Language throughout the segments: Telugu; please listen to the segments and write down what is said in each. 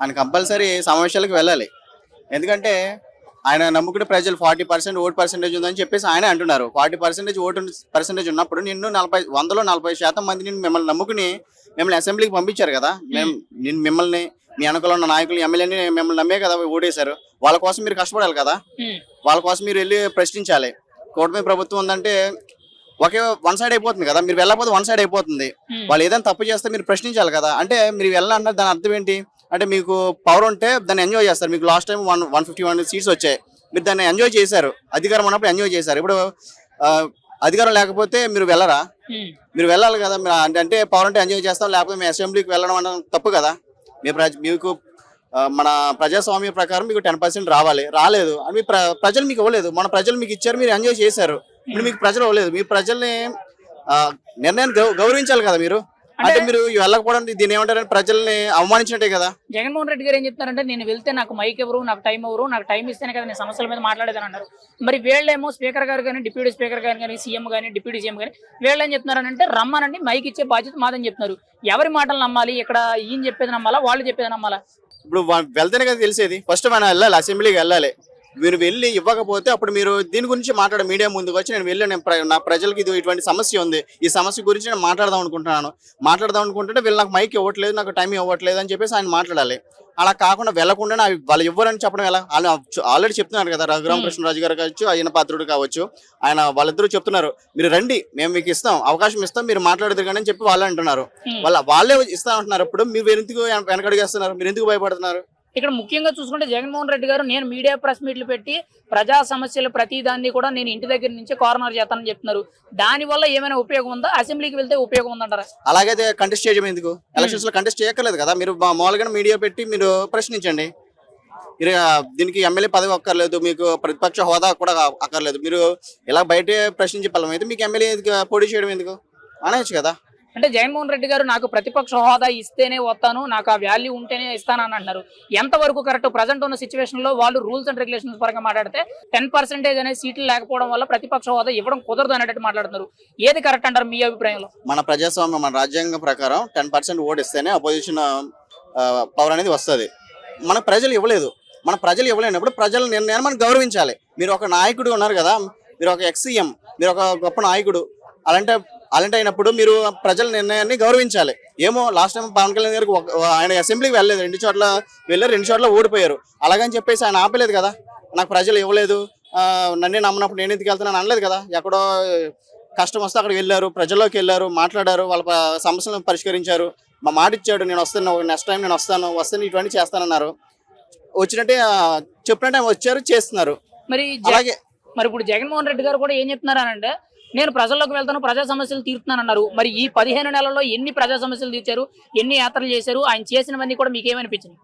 ఆయన కంపల్సరీ సమావేశాలకు వెళ్ళాలి. ఎందుకంటే ఆయన నమ్ముకునే ప్రజలు ఫార్టీ పర్సెంట్ ఓటు పర్సెంటేజ్ ఉందని చెప్పేసి ఆయన అంటున్నారు. ఫార్టీ పర్సెంటేజ్ ఓటు పర్సెంటేజ్ ఉన్నప్పుడు నిన్ను నలభై వందలో నలభై శాతం మంది నిన్ను మిమ్మల్ని నమ్ముకుని మిమ్మల్ని అసెంబ్లీకి పంపించారు కదా. మేము నేను మిమ్మల్ని మీ వెనకలో ఉన్న నాయకులు ఎమ్మెల్యేని మిమ్మల్ని నమ్మే కదా ఓటేశారు. వాళ్ళ కోసం మీరు కష్టపడాలి కదా. వాళ్ళ కోసం మీరు వెళ్ళి ప్రశ్నించాలి. కూటమి ప్రభుత్వం ఉందంటే ఒకే వన్ సైడ్ అయిపోతుంది కదా. మీరు వెళ్ళకపోతే వన్ సైడ్ అయిపోతుంది. వాళ్ళు ఏదైనా తప్పు చేస్తే మీరు ప్రశ్నించాలి కదా. అంటే మీరు వెళ్ళాలంటే దాని అర్థం ఏంటి? అంటే మీకు పవర్ ఉంటే దాన్ని ఎంజాయ్ చేస్తారు. మీకు last time one one fifty one seats వచ్చాయి. మీరు దాన్ని ఎంజాయ్ చేశారు. అధికారం ఉన్నప్పుడు ఎంజాయ్ చేశారు. ఇప్పుడు అధికారం లేకపోతే మీరు వెళ్ళరా? మీరు వెళ్ళాలి కదా మీరు. అంటే- అంటే పవర్ ఉంటే ఎంజాయ్ చేస్తాం లేకపోతే మీ అసెంబ్లీకి వెళ్ళడం అనడం తప్పు కదా. మీ ప్రజ మీకు మన ప్రజాస్వామ్య ప్రకారం మీకు టెన్ పర్సెంట్ రావాలి. రాలేదు. అని ప్ర ప్రజలు మీకు ఇవ్వలేదు. మన ప్రజలు మీకు ఇచ్చారు మీరు ఎంజాయ్ చేశారు. ఇప్పుడు మీకు ప్రజలు ఇవ్వలేదు. మీ ప్రజల్ని నిర్ణయాన్ని గౌ- గౌరవించాలి కదా మీరు. అంటే మీరు వెళ్ళకపోవడం దీన్ని ఏమంటారంటే ప్రజల్ని అవమానించినట్టే కదా? జగన్మోహన్ రెడ్డి గారు ఏం చెప్తున్నారంటే నేను వెళ్తే నాకు మైక్ ఎవరు నాకు టైం ఎవరు నాకు టైం ఇస్తేనే కదా నేను సమస్యల మీద మాట్లాడేదని అన్నారు. మరి వీళ్ళేమో స్పీకర్ గారు కానీ డిప్యూటీ స్పీకర్ గారు కానీ సీఎం కానీ డిప్యూటీ సీఎం కానీ వీళ్ళు ఏం చెప్తున్నారంటే రమ్మనండి మైక్ ఇచ్చే బాధ్యత మాదని చెప్తున్నారు. ఎవరి మాటలు నమ్మాలి? ఇక్కడ ఈయన చెప్పేది నమ్మాలా? వాళ్ళు చెప్పేది నమ్మాలా? ఇప్పుడు వెళ్తేనే కదా తెలిసేది. ఫస్ట్ మనం వెళ్ళాలి అసెంబ్లీకి వెళ్ళాలి. మీరు వెళ్ళి ఇవ్వకపోతే అప్పుడు మీరు దీని గురించి మాట్లాడ మీడియా ముందుకు వచ్చి నేను వెళ్ళి నేను నా ప్రజలకి ఇది ఇటువంటి సమస్య ఉంది. ఈ సమస్య గురించి నేను మాట్లాడదాం అనుకుంటున్నాను. మాట్లాడదాం అనుకుంటుంటే వీళ్ళు నాకు మైక్ ఇవ్వట్లేదు నాకు టైం ఇవ్వట్లేదు అని చెప్పేసి ఆయన మాట్లాడాలి. అలా కాకుండా వెళ్ళకుండా నా- వాళ్ళు ఇవ్వరని చెప్పడం ఎలా? వాళ్ళు ఆల్రెడీ చెప్తున్నారు కదా రఘురామకృష్ణరాజు గారు కావచ్చు అయ్యన పాత్రుడు కావచ్చు ఆయన వాళ్ళిద్దరూ చెప్తున్నారు. మీరు రండి మేము మీకు ఇస్తాం అవకాశం ఇస్తాం మీరు మాట్లాడదు కానీ అని చెప్పి వాళ్ళు అంటున్నారు. వాళ్ళ వాళ్ళే ఇస్తా అంటున్నారు ఇప్పుడు మీరు ఎందుకు వెనకడిగేస్తున్నారు మీరు ఎందుకు భయపడుతున్నారు? ఇక్కడ ముఖ్యంగా చూసుకుంటే జగన్మోహన్ రెడ్డి గారు నేను మీడియా ప్రెస్ మీట్లు పెట్టి ప్రజా సమస్యలు ప్రతి దాన్ని కూడా నేను ఇంటి దగ్గర నుంచి కార్నర్ చేస్తానని చెప్తున్నారు. దాని వల్ల ఏమైనా ఉపయోగం ఉందా? అసెంబ్లీకి వెళ్తే ఉపయోగం ఉందంటారా? అలాగైతే కంటెస్ట్ చేయడం ఎందుకు? ఎలక్షన్స్లో కంటెస్ట్ చేయక్కర్లేదు కదా? మీరు మా- మామూలుగా మీడియా పెట్టి మీరు ప్రశ్నించండి. మీరు దీనికి ఎమ్మెల్యే పదవి అక్కర్లేదు మీకు ప్రతిపక్ష హోదా కూడా అక్కర్లేదు. మీరు ఇలా బయటే ప్రశ్నించే పలం అయితే మీకు ఎమ్మెల్యే పోటీ చేయడం ఎందుకు? అనవచ్చు కదా? అంటే జగన్మోహన్ రెడ్డి గారు నాకు ప్రతిపక్ష హోదా ఇస్తేనే వస్తాను నాకు ఆ వాల్యూ ఉంటేనే ఇస్తానని అంటున్నారు ఎంతవరకు కరెక్ట్ ప్రజెంట్ ఉన్న సిచ్యువేషన్లో వాళ్ళు రూల్స్ అండ్ రెగ్యులేషన్స్ పరంగా మాట్లాడితే టెన్ పర్సెంటేజ్ అనే సీట్లు లేకపోవడం వల్ల ప్రతిపక్ష హోదా ఇవ్వడం కుదరదు అనేటట్టు మాట్లాడుతున్నారు. ఏది కరెక్ట్ అంటారు మీ అభిప్రాయంలో? మన ప్రజాస్వామ్యం మన రాజ్యాంగం ప్రకారం టెన్ పర్సెంట్ ఓట్ ఇస్తేనే అపోజిషన్ పవర్ అనేది వస్తుంది. మన ప్రజలు ఇవ్వలేదు. మన ప్రజలు ఇవ్వలేనప్పుడు ప్రజల నిర్ణయాన్ని మనం గౌరవించాలి. మీరు ఒక నాయకుడు ఉన్నారు కదా మీరు ఒక ఎక్స్ మీరు ఒక గొప్ప నాయకుడు అలాంటి అలాంటి అయినప్పుడు మీరు ప్రజల నిర్ణయాన్ని గౌరవించాలి. ఏమో లాస్ట్ టైం పవన్ కళ్యాణ్ గారికి ఆయన అసెంబ్లీకి వెళ్ళలేదు. రెండు చోట్ల వెళ్ళారు రెండు చోట్ల ఓడిపోయారు. అలాగని చెప్పేసి ఆయన ఆపలేదు కదా. నాకు ప్రజలు ఇవ్వలేదు. నన్నే నమ్మనప్పుడు నేను ఎందుకు వెళ్తున్నాను అనలేదు కదా. ఎక్కడో కష్టం వస్తే అక్కడికి వెళ్ళారు ప్రజల్లోకి వెళ్ళారు మాట్లాడారు వాళ్ళ సమస్యలను పరిష్కరించారు. మా మాట ఇచ్చాడు నేను వస్తాను నెక్స్ట్ టైం నేను వస్తాను వస్తాను ఇటువంటి చేస్తానన్నారు. వచ్చినట్టే ఆ, చెప్పినట్టే వచ్చారు చేస్తున్నారు. మరి అలాగే మరి ఇప్పుడు జగన్మోహన్ రెడ్డి గారు కూడా ఏం చెప్తున్నారు అంటే నేను ప్రజల్లోకి వెళ్తాను ప్రజా సమస్యలు తీరుతున్నాను అన్నారు మరి ఈ పదిహేను నెలల్లో ఎన్ని ప్రజా సమస్యలు తీర్చారు ఎన్ని యాత్రలు చేశారు ఆయన చేసినవన్నీ కూడా మీకు ఏమనిపించింది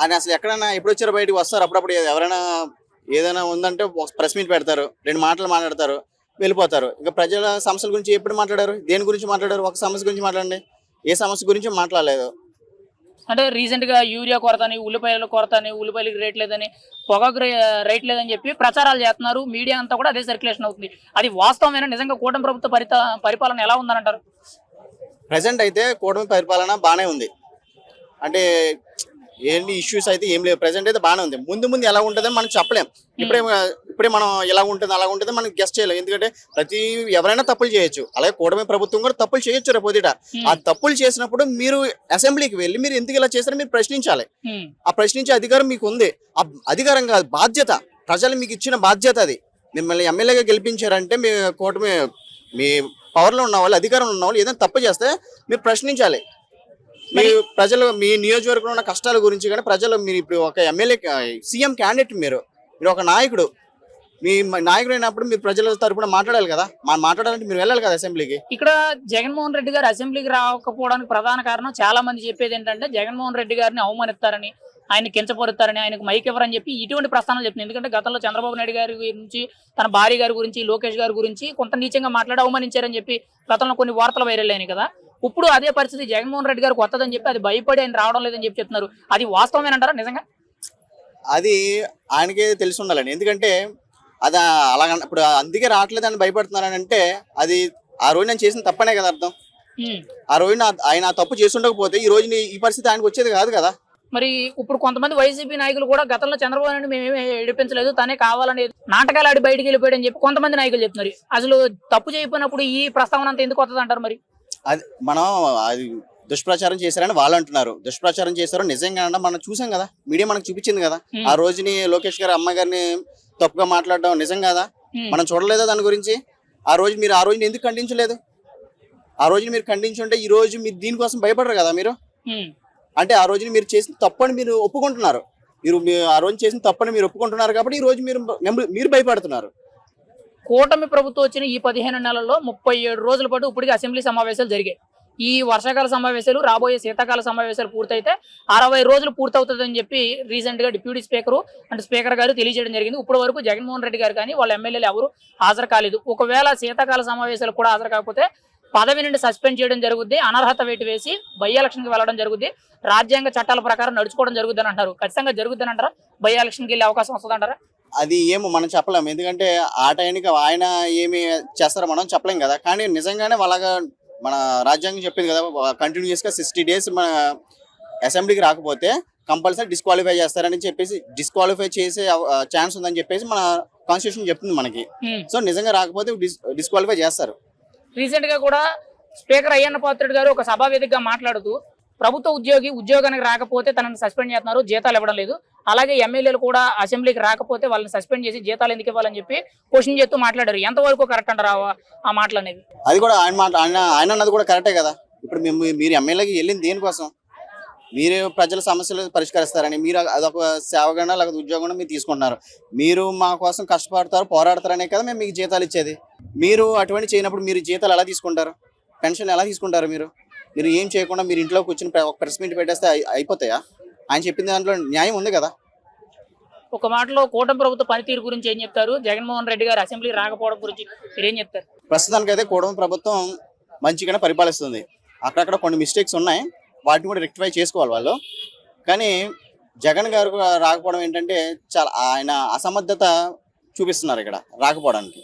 ఆయన అసలు ఎక్కడైనా ఎప్పుడు వచ్చారు బయటకు వస్తారు. అప్పుడప్పుడు ఎవరైనా ఏదైనా ఉందంటే ప్రెస్ మీట్ పెడతారు రెండు మాటలు మాట్లాడతారు వెళ్ళిపోతారు. ఇంకా ప్రజల సమస్యల గురించి ఎప్పుడు మాట్లాడారు? దేని గురించి మాట్లాడారు? ఒక సమస్య గురించి మాట్లాడండి. ఏ సమస్య గురించి మాట్లాడలేదు. అంటే రీసెంట్గా యూరియా కొరత అని ఉల్లిపాయల కొరత అని ఉల్లిపాయలకి రేట్ లేదని పొగాకు రేట్ లేదని చెప్పి ప్రచారాలు చేస్తున్నారు. మీడియా అంతా కూడా అదే సర్క్యులేషన్ అవుతుంది. అది వాస్తవమైన? నిజంగా కూటమి ప్రభుత్వ పరిత పరిపాలన ఎలా ఉందనంటారు ప్రజెంట్ అయితే కూటమి పరిపాలన బాగానే ఉంది. అంటే ఏంటి ఇష్యూస్ అయితే ఏం లేవు. ప్రజెంట్ అయితే బాగానే ఉంది. ముందు ముందు ఎలా ఉంటుందని మనం చెప్పలేం. ఇప్పుడే ఇప్పుడే మనం ఎలా ఉంటుంది అలా ఉంటుంది మనం గెస్ట్ చేయలేం. ఎందుకంటే ప్రతి ఎవరైనా తప్పులు చేయొచ్చు. అలాగే కూటమి ప్రభుత్వం కూడా తప్పులు చేయొచ్చు రేపు పొద్దుట. ఆ తప్పులు చేసినప్పుడు మీరు అసెంబ్లీకి వెళ్ళి మీరు ఎందుకు ఇలా చేస్తారో మీరు ప్రశ్నించాలి. ఉమ్, ఆ ప్రశ్నించే అధికారం మీకు ఉంది. ఆ అధికారం కాదు బాధ్యత. ప్రజలు మీకు ఇచ్చిన బాధ్యత అది. మిమ్మల్ని ఎమ్మెల్యేగా గెలిపించారంటే మీ కూటమి మీ పవర్లో ఉన్న వాళ్ళు అధికారంలో ఉన్న వాళ్ళు ఏదైనా తప్పు చేస్తే మీరు ప్రశ్నించాలి. మీ ప్రజలు మీ నియోజకవర్గంలో ఉన్న కష్టాల గురించి కానీ ప్రజలు మీరు ఇప్పుడు ఒక ఎమ్మెల్యే సీఎం క్యాండిడేట్ మీరు. మీరు ఒక నాయకుడు. మీ నాయకుడు అయినప్పుడు మీరు ప్రజల తరపున మాట్లాడాలి కదా? మా మాట్లాడాలంటే మీరు వెళ్ళాలి కదా అసెంబ్లీకి? ఇక్కడ జగన్మోహన్ రెడ్డి గారు అసెంబ్లీకి రాకపోవడానికి ప్రధాన కారణం చాలా మంది చెప్పేది ఏంటంటే జగన్మోహన్ రెడ్డి గారిని అవమానిస్తారని. ఆయన కించపరుస్తారని ఆయనకు మైక్ ఇవ్వరని చెప్పి ఇటువంటి ప్రస్థానాలు చెప్తుంది ఎందుకంటే గతంలో చంద్రబాబు నాయుడు గారి గురించి తన భార్య గారి గురించి లోకేష్ గారి గురించి కొంత నీచంగా మాట్లాడి అవమానించారని చెప్పి గతంలో కొన్ని వార్తలు వైరల్ అయినాయి కదా. ఇప్పుడు అదే పరిస్థితి జగన్మోహన్ రెడ్డి గారికి వస్తుందని చెప్పి అది భయపడి ఆయన రావడం లేదని చెప్పి చెప్తున్నారు. అది వాస్తవమేనంటారా? నిజంగా? అది ఆయనకే తెలిసి ఉండాలండి. ఎందుకంటే అది అలా ఇప్పుడు అందుకే రావట్లేదని భయపడుతున్నారని అంటే అది ఆ రోజు నేను చేసిన తప్పనే కదా అర్థం. ఆ రోజు ఆయన తప్పు చేసి ఉండకపోతే ఈ రోజు ఈ పరిస్థితి ఆయనకు వచ్చేది కాదు కదా. మరి ఇప్పుడు కొంతమంది వైసీపీ నాయకులు కూడా గతంలో చంద్రబాబు నాయుడు మేమేమి ఏడిపించలేదు తనే కావాలని నాటకాలు ఆడి బయటికి వెళ్ళిపోయాడని చెప్పి కొంతమంది నాయకులు చెప్తున్నారు. అసలు తప్పు చేయకపోయినప్పుడు ఈ ప్రస్తావన అంతా ఎందుకు వస్తుంది అంటారు మరి? అది మనం అది దుష్ప్రచారం చేశారని వాళ్ళు అంటున్నారు. దుష్ప్రచారం చేశారో నిజంగా మనం చూసాం కదా. మీడియా మనకు చూపించింది కదా. ఆ రోజుని లోకేష్ గారు అమ్మ గారిని తప్పుగా మాట్లాడడం నిజం కదా? మనం చూడలేదా దాని గురించి? ఆ రోజు మీరు ఆ రోజుని ఎందుకు ఖండించలేదు? ఆ రోజుని మీరు ఖండించుంటే ఈ రోజు మీరు దీనికోసం భయపడరు కదా మీరు. అంటే ఆ రోజుని మీరు చేసిన తప్పని మీరు ఒప్పుకుంటున్నారు. మీరు మీ- ఆ రోజు చేసిన తప్పని మీరు ఒప్పుకుంటున్నారు కాబట్టి ఈ రోజు మీరు మీరు భయపడుతున్నారు. కూటమి ప్రభుత్వం వచ్చిన ఈ పదిహేను నెలల్లో ముప్పై ఏడు రోజుల పాటు ఇప్పటికి అసెంబ్లీ సమావేశాలు జరిగాయి. ఈ వర్షాకాల సమావేశాలు రాబోయే శీతాకాల సమావేశాలు పూర్తయితే అరవై రోజులు పూర్తవుతుందని చెప్పి రీసెంట్గా డిప్యూటీ స్పీకర్ అంటే స్పీకర్ గారు తెలియజేయడం జరిగింది. ఇప్పటి వరకు జగన్మోహన్ రెడ్డి గారు కానీ వాళ్ళ ఎమ్మెల్యేలు ఎవరు హాజరు కాలేదు. ఒకవేళ శీతాకాల సమావేశాలు కూడా హాజరు కాకపోతే పదవి నుండి సస్పెండ్ చేయడం జరుగుద్ది. అనర్హత వేటు వేసి బై ఎలక్షన్కి వెళ్ళడం జరుగుద్ది. రాజ్యాంగ చట్టాల ప్రకారం నడుచుకోవడం జరుగుద్ది అని అంటారు ఖచ్చితంగా జరుగుద్ది అంటారా? బై ఎలక్షన్కి వెళ్ళే అవకాశం వస్తుంది అంటారా? అది ఏమో మనం చెప్పలేం. ఎందుకంటే ఆ టైంకి ఆయన ఏమి చేస్తారో మనం చెప్పలేం కదా. కానీ నిజంగానే వాళ్ళగా మన రాజ్యాంగం చెప్పింది కదా కంటిన్యూస్గా సిక్స్టీ డేస్ మన అసెంబ్లీకి రాకపోతే కంపల్సరీ డిస్క్వాలిఫై చేస్తారని చెప్పేసి డిస్క్వాలిఫై చేసే ఛాన్స్ ఉందని చెప్పేసి మన కాన్స్టిట్యూషన్ చెప్తుంది మనకి. సో నిజంగా రాకపోతే డిస్క్వాలిఫై చేస్తారు. రీసెంట్గా కూడా స్పీకర్ అయ్యన్న పాత్రుడు గారు ఒక సభా వేదికగా మాట్లాడుతూ ప్రభుత్వ ఉద్యోగి ఉద్యోగానికి రాకపోతే తనని సస్పెండ్ చేస్తున్నారు జీతాలు ఇవ్వడం లేదు. అలాగే ఎమ్మెల్యేలు కూడా అసెంబ్లీకి రాకపోతే వాళ్ళని సస్పెండ్ చేసి జీతాలు ఎందుకు ఇవ్వాలని చెప్పి క్వశ్చన్ చేస్తూ మాట్లాడారు. ఎంతవరకు కరెక్ట్ అంటారు ఆ- ఆ మాటలు అనేవి? అది కూడా ఆయన మాట ఆయన ఆయన అన్నది కూడా కరెక్టే కదా. ఇప్పుడు మేము మీరు ఎమ్మెల్యేకి వెళ్ళింది దేనికోసం? మీరు ప్రజల సమస్యలు పరిష్కరిస్తారని మీరు అదొక సేవగా లేకపోతే ఉద్యోగం మీరు తీసుకుంటున్నారు. మీరు మా కోసం కష్టపడతారు పోరాడతారనే కదా మేము మీకు జీతాలు ఇచ్చేది. మీరు అటువంటి చేయనప్పుడు మీరు జీతాలు ఎలా తీసుకుంటారు? పెన్షన్ ఎలా తీసుకుంటారు మీరు? మీరు ఏం చేయకుండా మీరు ఇంట్లో కూర్చొని ఒక ప్రెస్ మీట్ పెట్టేస్తే అయి- అయిపోతాయా? ఆయన చెప్పిన దాంట్లో న్యాయం ఉంది కదా? ఒక మాటలో కూటమి ప్రభుత్వ పనితీరు గురించి ఏం చెప్తారు? జగన్మోహన్ రెడ్డి గారు అసెంబ్లీ రాకపోవడం గురించి మీరు ఏం చెప్తారు? ప్రస్తుతానికైతే కూటమి ప్రభుత్వం మంచిగానే పరిపాలిస్తుంది. అక్కడక్కడ కొన్ని మిస్టేక్స్ ఉన్నాయి. వాటిని కూడా రెక్టిఫై చేసుకోవాలి వాళ్ళు. కానీ జగన్ గారు రాకపోవడం ఏంటంటే చాలా ఆయన అసమర్థత చూపిస్తున్నారు ఇక్కడ రాకపోవడానికి.